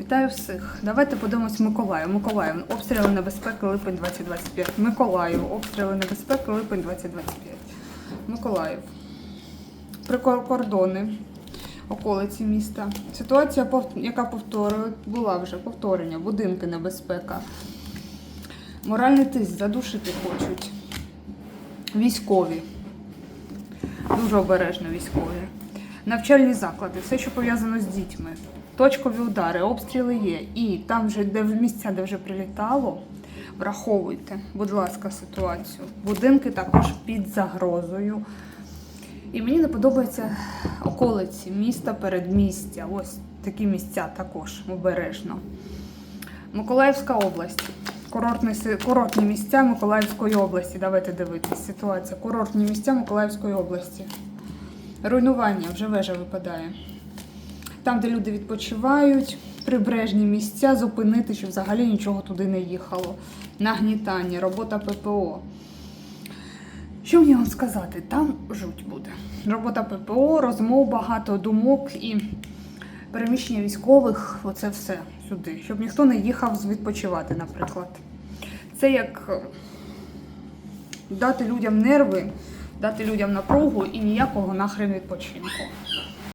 Вітаю всіх. Давайте подивимось Миколаїв. Миколаїв. Обстріли небезпеки липень 2025. Миколаїв. Обстріли небезпеки липень 2025. Миколаїв. Прикордони. Околиці міста. Ситуація, яка повторює, була вже повторення. Будинки небезпека. Моральний тиск задушити хочуть. Військові. Дуже обережно військові. Навчальні заклади, все, що пов'язано з дітьми. Точкові удари, обстріли є. І там, вже, де в місця, де вже прилітало, враховуйте, будь ласка, ситуацію. Будинки також під загрозою. І мені не подобаються околиці міста, передмістя. Ось такі місця також обережно. Миколаївська область. Курортні, курортні місця Миколаївської області. Давайте дивитись. Ситуація. Курортні місця Миколаївської області. Руйнування вже вежа випадає. Там, де люди відпочивають, прибережні місця зупинити, щоб взагалі нічого туди не їхало. Нагнітання, робота ППО. Що мені вам сказати? Там жуть буде. Робота ППО, розмов багато, думок і переміщення військових оце все сюди, щоб ніхто не їхав відпочивати, наприклад. Це як е, дати людям нерви, дати людям напругу і ніякого нахрен відпочинку.